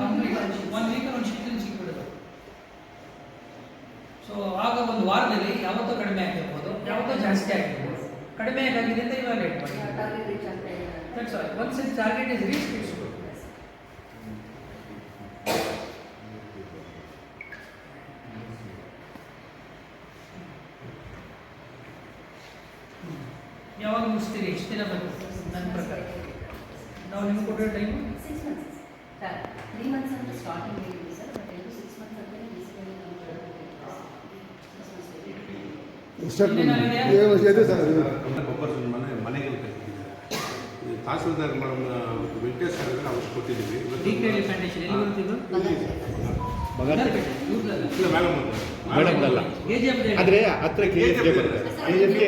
Complete one week ಒಂದು shifting ಸಿಕ್ಬಿಡುತ್ತೆ so ಆಗ ಒಂದು ವಾರದಲ್ಲಿ ಯಾವತ್ತೂ ಕಡಿಮೆ ಆಗಿರ್ಬೋದು ಯಾವತ್ತೂ ಜಾಸ್ತಿ ಆಗಿರ್ಬೋದು ಕಡಿಮೆ ಆಗಿದೆ ಅಂತ ಇವಾಲ್ಯೂಯೇಟ್ ಮಾಡಿ ಟಾರ್ಗೆಟ್ ರೀಚ್ ಆಗ್ತಾ ಇದೆ that's all once it target is reach it's good ಯಾವಾಗ ಮುಗಿಸ್ತೀರಿ ಎಷ್ಟು ದಿನ ಬೇಕು ನನ್ನ ಪ್ರಕಾರ ನಾವು ನಿಮ್ಗೆ ಕೊಟ್ಟಿರೋ time six months sir three months ಅಂತ ಸ್ಟಾರ್ಟಿಂಗ್ ಹೇಳಿದ್ವಿ ಸರ್ ಬಟ್ ಎಲ್ಲರೂ ಸಿಕ್ಸ್ ಮಂತ್ಸ್ ಅಂತ ಬೇಸಿಕಲಿ ಮನೆ ಮನೆಗೆ ತಹಸೀಲ್ದಾರ್ ಮೇಡಮ್ ವೆಂಕಟೇಶ್ ಅವ್ರು ಕೊಟ್ಟಿದ್ದೀವಿ. ಆದ್ರೆ ಹತ್ರ ಕೆ ಎಫ್ಗೆ ಬರುತ್ತೆ ಕೆ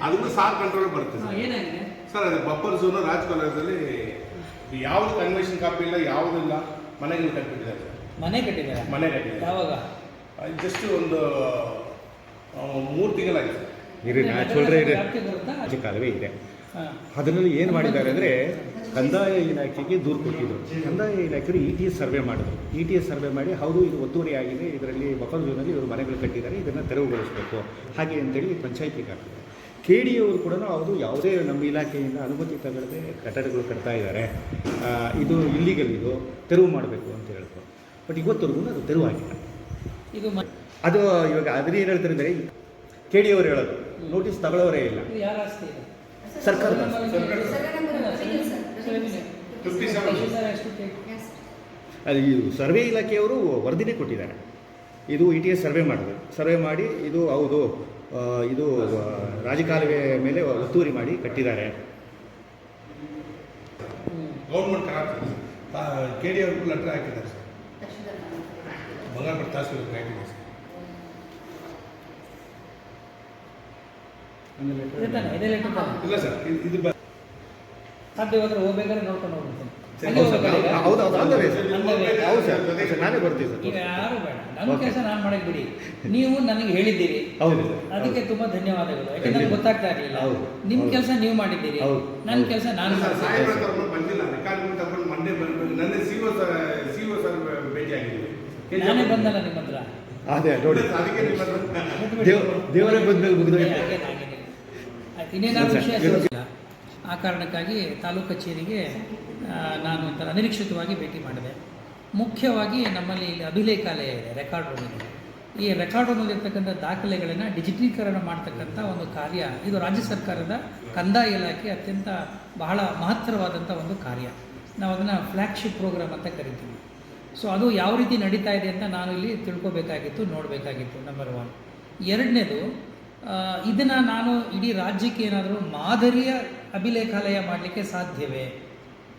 ಅದನ್ನು ಸಾರ್ ಕಂಟ್ರೋಲ್ ಬರುತ್ತೆ ಏನಾಗಿದೆ? ಸರ್ ಅದು ಬಪ್ಪರ್ ಝೋನು ರಾಜ್ ಕಾಲೇಜಲ್ಲಿ ಯಾವುದು ಕನ್ವೆನ್ಷನ್ ಕಾಪಿ ಇಲ್ಲ ಯಾವುದಿಲ್ಲ ಮನೆಗಳು ಕಟ್ಟಿದ್ದಾರೆ. ಮನೆ ಕಟ್ಟಿದ್ದಾರೆ? ಮನೆ ಕಟ್ಟಿದ್ದಾರೆ. ಯಾವಾಗ? ಜಸ್ಟ್ ಒಂದು ಮೂರು ತಿಂಗಳಾಗಿದೆ ಇರಿ ನ್ಯಾಚುರಲ್ ಇದೆ ಕಾಲುವೆ ಇದೆ. ಅದರಲ್ಲಿ ಏನು ಮಾಡಿದ್ದಾರೆ ಅಂದರೆ ಕಂದಾಯ ಇಲಾಖೆಗೆ ದೂರು ಕೊಟ್ಟಿದ್ರು. ಕಂದಾಯ ಇಲಾಖೆಯವರು ಇ ಟಿ ಎಸ್ ಸರ್ವೆ ಮಾಡಿದ್ರು. ಇ ಟಿ ಎಸ್ ಸರ್ವೆ ಮಾಡಿ ಹೌದು ಇದು ಒತ್ತುವರಿ ಆಗಿದೆ. ಇದರಲ್ಲಿ ಬಫರ್ ಝೋನಲ್ಲಿ ಇವರು ಮನೆಗಳು ಕಟ್ಟಿದ್ದಾರೆ. ಇದನ್ನು ತೆರವುಗೊಳಿಸಬೇಕು. ಹಾಗೆ ಅಂತೇಳಿ ಪಂಚಾಯತಿಗೆ ಹಾಕಿದ್ರು ಕೆ ಡಿ ಅವರು ಕೂಡ ಅವರು ಯಾವುದೇ ನಮ್ಮ ಇಲಾಖೆಯಿಂದ ಅನುಮತಿ ತಗೊಳ್ಳದೆ ಕಟ್ಟಡಗಳು ಕಟ್ತಾ ಇದ್ದಾರೆ. ಇದು ಇಲ್ಲಿಗಲ್ ಇದು ತೆರವು ಮಾಡಬೇಕು ಅಂತ ಹೇಳಿದ್ರು ಬಟ್ ಇವತ್ತವರೆಗೂ ಅದು ತೆರವಾಗಿಲ್ಲ. ಇದು ಅದು ಇವಾಗ ಅದ್ರ ಏನು ಹೇಳ್ತಾರೆ ಅಂದರೆ ಕೆ ಡಿ ಅವರು ಹೇಳೋದು ನೋಟಿಸ್ ತಗೊಳ್ಳೋರೇ ಇಲ್ಲ. ಸರ್ಕಾರ ಅದು ಆಸ್ತಿ ಇದು? Survey number revenue sir. Revenue. 57. Sir, ಎಷ್ಟು take? Yes. ಅದು ಈ ಸರ್ವೆ ಇಲಾಖೆಯವರು ವರದಿನೇ ಕೊಟ್ಟಿದ್ದಾರೆ. ಇದು ಇ ಟಿ ಎಸ್ ಸರ್ವೆ ಮಾಡಿದ್ರು. ಸರ್ವೆ ಮಾಡಿ ಇದು ಹೌದು. ಇದು ರಾಜಕಾಲುವೆ ಮೇಲೆ ಒತ್ತುವರಿ ಮಾಡಿ ಕಟ್ಟಿದ್ದಾರೆ. ಗೌರ್ಮೆಂಟ್ ಕೆ ಡಿ ಅವ್ರಿಗೂ ಲೆಟ್ರ್ ಹಾಕಿದ್ದಾರೆ ಸರ್. ಬಂಗಾರಪೇಟೆ ತಹಸೀಲ್ದಾರ್ ಹಾಕಿದ್ದಾರೆ ಸರ್. ಇಲ್ಲ ಸರ್ ಇದು- ಸಾಧ್ಯವಾದ್ರೆ ಹೋಗ್ಬೇಕಾದ್ರೆ ನೋಡ್ಕೊಂಡು ಹೋಗ್ಬಿಡ್ತೀನಿ. ಹೌದು ಹೌದು ಸರ್. ಸರ್, ನಾನೇ ಸರ್. ಯಾರು ಬೇಡ. ನನ್ನ ಕೆಲಸ ನಾನು ಮಾಡಕ್ ಬಿಡಿ. ನೀವು ನನಗೆ ಹೇಳಿದ್ದೀರಿ. ಹೌದು ಅದಕ್ಕೆ ತುಂಬಾ ಧನ್ಯವಾದಗಳು. ಯಾಕಂದ್ರೆ ನನಗೆ ಗೊತ್ತಾಗ್ತಾ ಇರಲಿಲ್ಲ. ಹೌದು. ನಿಮ್ ಹೌದು. ಕೆಲಸ ನೀವು ಮಾಡಿದ್ದೀರಿ. ಹೌದು. ನನ್ನ. ಕೆಲಸ ನಾನು ಬಂದಿಲ್ಲ. ರೆಕಾರ್ಡ್ ತಗೊಂಡು ಮಂಡೇ ನನ್ನ C O sir C O sir ಭೇಟಿ ನಾನೇ ಬಂದಲ್ಲ ನಿಮ್ಮ ಹತ್ರ. ಅದೇ ನೋಡಿ. ಅದಕ್ಕೆ ನಿಮ್ಮ ದೇವರೇ ಬಂದ್ಮೇಲೆ ಮುಗಿದೋಯ್ತು. ಇನ್ನೇನಾದ್ರು ವಿಷಯ ಆ ಕಾರಣಕ್ಕಾಗಿ ತಾಲೂಕು ಕಚೇರಿಗೆ ನಾನು ಒಂಥರ ಅನಿರೀಕ್ಷಿತವಾಗಿ ಭೇಟಿ ಮಾಡಿದೆ. ಮುಖ್ಯವಾಗಿ ನಮ್ಮಲ್ಲಿ ಇಲ್ಲಿ ಅಭಿಲೇಖಾಲಯ ಇದೆ ರೆಕಾರ್ಡ್ ಇದೆ. ಈ ರೆಕಾರ್ಡ್ ರೂಮಲ್ಲಿರ್ತಕ್ಕಂಥ ದಾಖಲೆಗಳನ್ನು ಡಿಜಿಟಲೀಕರಣ ಮಾಡ್ತಕ್ಕಂಥ ಒಂದು ಕಾರ್ಯ, ಇದು ರಾಜ್ಯ ಸರ್ಕಾರದ ಕಂದಾಯ ಇಲಾಖೆ ಅತ್ಯಂತ ಬಹಳ ಮಹತ್ತರವಾದಂಥ ಒಂದು ಕಾರ್ಯ. ನಾವು ಅದನ್ನು ಫ್ಲ್ಯಾಗ್ಶಿಪ್ ಪ್ರೋಗ್ರಾಮ್ ಅಂತ ಕರಿತೀವಿ. ಸೊ ಅದು ಯಾವ ರೀತಿ ನಡೀತಾ ಇದೆ ಅಂತ ನಾನು ಇಲ್ಲಿ ತಿಳ್ಕೊಬೇಕಾಗಿತ್ತು, ನೋಡಬೇಕಾಗಿತ್ತು ನಂಬರ್ ಒನ್ ಎರಡನೇದು ಇದನ್ನು ನಾನು ಇಡೀ ರಾಜ್ಯಕ್ಕೆ ಏನಾದರೂ ಮಾದರಿಯ ಅಭಿಲೇಖಾಲಯ ಮಾಡಲಿಕ್ಕೆ ಸಾಧ್ಯವೇ?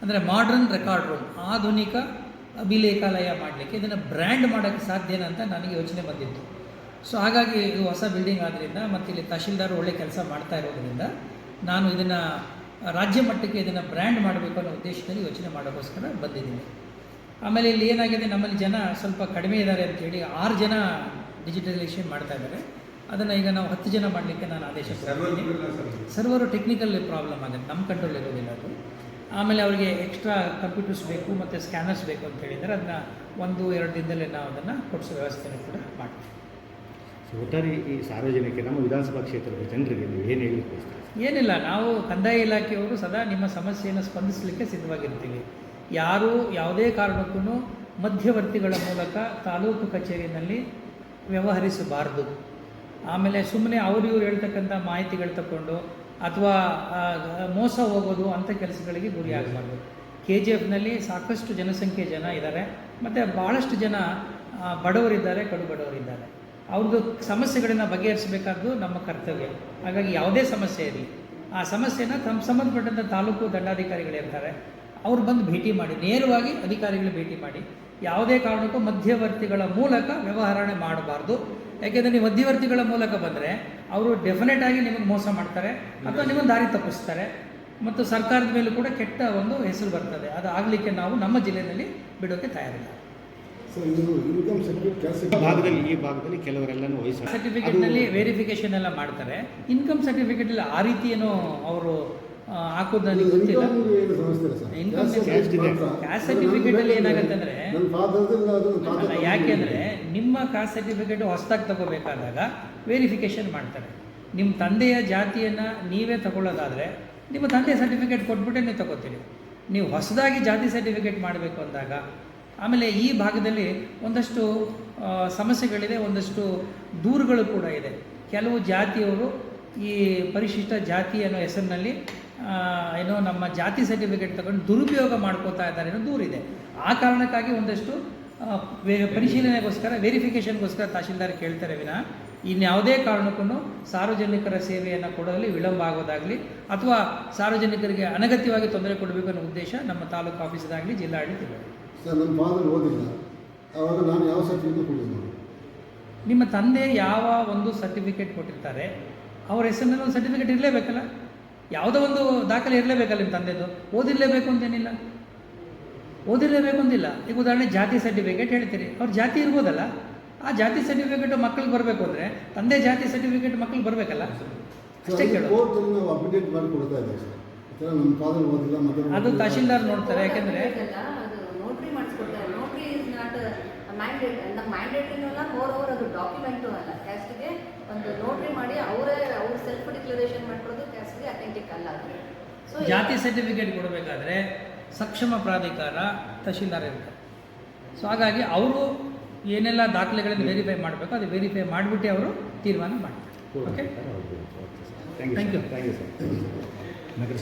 ಅಂದರೆ ಮಾಡ್ರನ್ ರೆಕಾರ್ಡ್ ರೂಮ್ ಆಧುನಿಕ ಅಭಿಲೇಖಾಲಯ ಮಾಡಲಿಕ್ಕೆ ಇದನ್ನು ಬ್ರ್ಯಾಂಡ್ ಮಾಡೋಕ್ಕೆ ಸಾಧ್ಯನಾ ಅಂತ ನನಗೆ ಯೋಚನೆ ಬಂದಿತ್ತು. ಸೊ ಹಾಗಾಗಿ ಇದು ಹೊಸ ಬಿಲ್ಡಿಂಗ್ ಆದ್ದರಿಂದ ಮತ್ತು ಇಲ್ಲಿ ತಹಶೀಲ್ದಾರ್ ಒಳ್ಳೆ ಕೆಲಸ ಮಾಡ್ತಾ ಇರೋದ್ರಿಂದ ನಾನು ಇದನ್ನು ರಾಜ್ಯ ಮಟ್ಟಕ್ಕೆ ಇದನ್ನು ಬ್ರ್ಯಾಂಡ್ ಮಾಡಬೇಕು ಅನ್ನೋ ಉದ್ದೇಶದಲ್ಲಿ ಯೋಚನೆ ಮಾಡೋಕ್ಕೋಸ್ಕರ ಬಂದಿದ್ದೀನಿ. ಆಮೇಲೆ ಇಲ್ಲಿ ಏನಾಗಿದೆ ನಮ್ಮಲ್ಲಿ ಜನ ಸ್ವಲ್ಪ ಕಡಿಮೆ ಇದ್ದಾರೆ ಅಂತೇಳಿ ಆರು ಜನ ಡಿಜಿಟಲೈಸೇಷನ್ ಮಾಡ್ತಾ ಇದ್ದಾರೆ. ಅದನ್ನು ಈಗ ನಾವು ಹತ್ತು ಜನ ಮಾಡಲಿಕ್ಕೆ ನಾನು ಆದೇಶ ಸರ್ವರು ಟೆಕ್ನಿಕಲ್ ಪ್ರಾಬ್ಲಮ್ ಆಗುತ್ತೆ ನಮ್ಮ ಕಂಟ್ರೋಲ್ ಇರೋದಿಲ್ಲ ಅದು. ಆಮೇಲೆ ಅವರಿಗೆ ಎಕ್ಸ್ಟ್ರಾ ಕಂಪ್ಯೂಟರ್ಸ್ ಬೇಕು ಮತ್ತು ಸ್ಕ್ಯಾನರ್ಸ್ ಬೇಕು ಅಂತ ಹೇಳಿದರೆ ಅದನ್ನ ಒಂದು ಎರಡು ದಿನದಲ್ಲೇ ನಾವು ಅದನ್ನು ಕೊಡಿಸೋ ವ್ಯವಸ್ಥೆನೂ ಕೂಡ ಮಾಡ್ತೀವಿ. ಒಟ್ಟಾರೆ ಈ ಸಾರ್ವಜನಿಕ ನಮ್ಮ ವಿಧಾನಸಭಾ ಕ್ಷೇತ್ರದ ಜನರಿಗೆ ನೀವು ಏನು ಹೇಳಿ ಬಯಸ್ತೀರಿ ಏನಿಲ್ಲ ನಾವು ಕಂದಾಯ ಇಲಾಖೆಯವರು ಸದಾ ನಿಮ್ಮ ಸಮಸ್ಯೆಯನ್ನು ಸ್ಪಂದಿಸಲಿಕ್ಕೆ ಸಿದ್ಧವಾಗಿರ್ತೀವಿ. ಯಾರು ಯಾವುದೇ ಕಾರಣಕ್ಕೂ ಮಧ್ಯವರ್ತಿಗಳ ಮೂಲಕ ತಾಲೂಕು ಕಚೇರಿಯಲ್ಲಿ ವ್ಯವಹರಿಸಬಾರದು. ಆಮೇಲೆ ಸುಮ್ಮನೆ ಅವರು ಇವ್ರು ಹೇಳ್ತಕ್ಕಂಥ ಮಾಹಿತಿಗಳು ತಗೊಂಡು ಅಥವಾ ಮೋಸ ಹೋಗೋದು ಅಂತ ಕೆಲಸಗಳಿಗೆ ಗುರಿ ಆಗಬಾರ್ದು ಕೆ ಜಿ ಎಫ್ನಲ್ಲಿ ಸಾಕಷ್ಟು ಜನಸಂಖ್ಯೆ ಜನ ಇದ್ದಾರೆ. ಮತ್ತು ಭಾಳಷ್ಟು ಜನ ಬಡವರಿದ್ದಾರೆ, ಕಡು ಬಡವರಿದ್ದಾರೆ. ಅವ್ರದ್ದು ಸಮಸ್ಯೆಗಳನ್ನು ಬಗೆಹರಿಸಬೇಕಾದ್ದು ನಮ್ಮ ಕರ್ತವ್ಯ. ಹಾಗಾಗಿ ಯಾವುದೇ ಸಮಸ್ಯೆ ಇರಲಿ. ಆ ಸಮಸ್ಯೆನ ತಮ್ಮ ಸಂಬಂಧಪಟ್ಟಂಥ ತಾಲೂಕು ದಂಡಾಧಿಕಾರಿಗಳಿರ್ತಾರೆ ಅವ್ರು ಬಂದು ಭೇಟಿ ಮಾಡಿ, ನೇರವಾಗಿ ಅಧಿಕಾರಿಗಳು ಭೇಟಿ ಮಾಡಿ. ಯಾವುದೇ ಕಾರಣಕ್ಕೂ ಮಧ್ಯವರ್ತಿಗಳ ಮೂಲಕ ವ್ಯವಹಾರಣೆ ಮಾಡಬಾರ್ದು. ಯಾಕೆಂದರೆ ನೀವು ಮಧ್ಯವರ್ತಿಗಳ ಮೂಲಕ ಬಂದರೆ ಅವರು ಡೆಫಿನೆಟ್ ಆಗಿ ನಿಮಗೆ ಮೋಸ ಮಾಡ್ತಾರೆ ಅಥವಾ ನಿಮ್ಮನ್ನು ದಾರಿ ತಪ್ಪಿಸ್ತಾರೆ. ಮತ್ತು ಸರ್ಕಾರದ ಮೇಲೂ ಕೂಡ ಕೆಟ್ಟ ಒಂದು ಹೆಸರು ಬರ್ತದೆ. ಅದು ಆಗಲಿಕ್ಕೆ ನಾವು ನಮ್ಮ ಜಿಲ್ಲೆಯಲ್ಲಿ ಬಿಡೋಕ್ಕೆ ತಯಾರಿಲ್ಲ. ಸರ್ ಇದು ಇನ್ಕಮ್ ಸರ್ಟಿಫಿಕೇಟ್ ಈ ಭಾಗದಲ್ಲಿ ಈ ಭಾಗದಲ್ಲಿ ಕೆಲವರೆಲ್ಲನೂ ವಯಸ್ಸು ಸರ್ಟಿಫಿಕೇಟ್ನಲ್ಲಿ ವೆರಿಫಿಕೇಶನ್ ಎಲ್ಲ ಮಾಡ್ತಾರೆ. ಇನ್ಕಮ್ ಸರ್ಟಿಫಿಕೇಟ್ ಆ ರೀತಿ ಏನೋ ಅವರು ಹಾಕೋದು ನನಗೆ ಗೊತ್ತಿಲ್ಲ. ಇನ್ಕಮ್ ಏನು ಸಮಸ್ಯೆ ಇಲ್ಲ ಸರ್ ಇನ್ಕಮ್ Caste ಇದೆ. Caste certificate ಅಲ್ಲಿ ಏನಾಗತ್ತಂದ್ರೆ- ನನ್ನ ಫಾದರ್ದಿಲ್ಲ ಅದು ನನ್ನ ಅಲ್ಲ ಯಾಕೆಂದರೆ ನಿಮ್ಮ ಕಾಸ್ಟ್ ಸರ್ಟಿಫಿಕೇಟ್ ಹೊಸ್ದಾಗಿ ತಗೋಬೇಕಾದಾಗ ವೆರಿಫಿಕೇಶನ್ ಮಾಡ್ತಾರೆ. ನಿಮ್ಮ ತಂದೆಯ ಜಾತಿಯನ್ನು ನೀವೇ ತಗೊಳ್ಳೋದಾದರೆ ನಿಮ್ಮ ತಂದೆಯ ಸರ್ಟಿಫಿಕೇಟ್ ಕೊಟ್ಬಿಟ್ಟೆ ನೀವು ತಗೋತೀರಿ. ನೀವು ಹೊಸದಾಗಿ ಜಾತಿ ಸರ್ಟಿಫಿಕೇಟ್ ಮಾಡಬೇಕು ಅಂದಾಗ ಆಮೇಲೆ ಈ ಭಾಗದಲ್ಲಿ ಒಂದಷ್ಟು ಸಮಸ್ಯೆಗಳಿದೆ ಒಂದಷ್ಟು ದೂರುಗಳು ಕೂಡ ಇದೆ. ಕೆಲವು ಜಾತಿಯವರು ಈ ಪರಿಶಿಷ್ಟ ಜಾತಿ ಅನ್ನೋ ಹೆಸರಿನಲ್ಲಿ ಏನೋ ನಮ್ಮ ಜಾತಿ ಸರ್ಟಿಫಿಕೇಟ್ ತಗೊಂಡು ದುರುಪಯೋಗ ಮಾಡ್ಕೋತಾ ಇದ್ದಾರೆ ಅನ್ನೋ ದೂರಿದೆ ಆ ಕಾರಣಕ್ಕಾಗಿ ಒಂದಷ್ಟು ಪರಿಶೀಲನೆಗೋಸ್ಕರ ವೆರಿಫಿಕೇಷನ್ಗೋಸ್ಕರ ತಹಶೀಲ್ದಾರ್ ಕೇಳ್ತಾರೆ ವಿನ. ಇನ್ಯಾವುದೇ ಕಾರಣಕ್ಕೂ ಸಾರ್ವಜನಿಕರ ಸೇವೆಯನ್ನು ಕೊಡೋದಲ್ಲಿ ವಿಳಂಬ ಆಗೋದಾಗಲಿ ಅಥವಾ ಸಾರ್ವಜನಿಕರಿಗೆ ಅನಗತ್ಯವಾಗಿ ತೊಂದರೆ ಕೊಡಬೇಕು ಅನ್ನೋ ಉದ್ದೇಶ ನಮ್ಮ ತಾಲೂಕು ಆಫೀಸ್ದಾಗಲಿ ಜಿಲ್ಲಾಡಳಿತ. ಸರ್ ನನ್ನ ಫಾದರ್ ಓದಿಲ್ಲ. ಅವಾಗ ನಾನು ಯಾವ ಸರ್ಟಿಫಿಕೇಟ್ ಕೊಡಿದ್ದೆ ನಿಮ್ಮ ತಂದೆ ಯಾವ ಒಂದು ಸರ್ಟಿಫಿಕೇಟ್ ಕೊಟ್ಟಿರ್ತಾರೆ? ಅವ್ರ ಹೆಸರಿನಲ್ಲಿ ಒಂದು ಸರ್ಟಿಫಿಕೇಟ್ ಇರಲೇಬೇಕಲ್ಲ? ಯಾವುದೋ ಒಂದು ದಾಖಲೆ ಇರಲೇಬೇಕಲ್ಲ ನಿಮ್ಮ ತಂದೆದು. ಓದಿರಲೇಬೇಕು ಅಂತೇನಿಲ್ಲ. ಓದಿರಲೇಬೇಕು ಅಂತಿಲ್ಲ ಈಗ ಉದಾಹರಣೆ ಜಾತಿ ಸರ್ಟಿಫಿಕೇಟ್ ಹೇಳ್ತೀರಿ. ಅವ್ರ ಜಾತಿ ಇರ್ಬೋದಲ್ಲ? ಆ ಜಾತಿ ಸರ್ಟಿಫಿಕೇಟ್ ಮಕ್ಕಳಿಗೆ ಬರಬೇಕು ಅಂದರೆ ತಂದೆ ಜಾತಿ ಸರ್ಟಿಫಿಕೇಟ್ ಮಕ್ಕಳಿಗೆ ಬರಬೇಕಲ್ಲ? ಅಷ್ಟೇ ಕೇಳೋದು. ಅದು ತಹಶೀಲ್ದಾರ್ ನೋಡ್ತಾರೆ ಯಾಕೆಂದ್ರೆ ಅದು ನೋಟ್ರಿ ಮಾಡಿಸ್ಕೊಡ್ತಾರೆ. ನೋಟ್ರಿ ಇಸ್ ನಾಟ್ ಮ್ಯಾಂಡೇಟ್ ನಮ್ಮ ಮ್ಯಾಂಡೇಟ್ರಿನೂ ಅಲ್ಲ ಮೋರ್ ಓವರ್ ಅದು ಡಾಕ್ಯುಮೆಂಟು ಅಲ್ಲ ಕ್ಯಾಸ್ಟ್ಗೆ ಒಂದು ನೋಟ್ರಿ ಮಾಡಿ ಅವರೇ ಅವ್ರು ಸೆಲ್ಫ್ ಡಿಕ್ಲರೇಷನ್ ಮಾಡ್ಕೊಳ್ಳೋದು ಅಥೆಂಟಿಕ್ ಅಲ್ಲ ಅದು. ಸೊ ಜಾತಿ ಸರ್ಟಿಫಿಕೇಟ್ ಕೊಡಬೇಕಾದ್ರೆ ಸಕ್ಷಮ ಪ್ರಾಧಿಕಾರ ತಹಶೀಲ್ದಾರ್ ಇರ್ತಾರೆ. ಸೊ ಹಾಗಾಗಿ ಅವರು ಏನೆಲ್ಲ ದಾಖಲೆಗಳನ್ನು ವೆರಿಫೈ ಮಾಡಬೇಕು ಅದು ವೆರಿಫೈ ಮಾಡಿಬಿಟ್ಟು ಅವರು ತೀರ್ಮಾನ ಮಾಡ್ತಾರೆ. Okay thank you thank you sir Nagar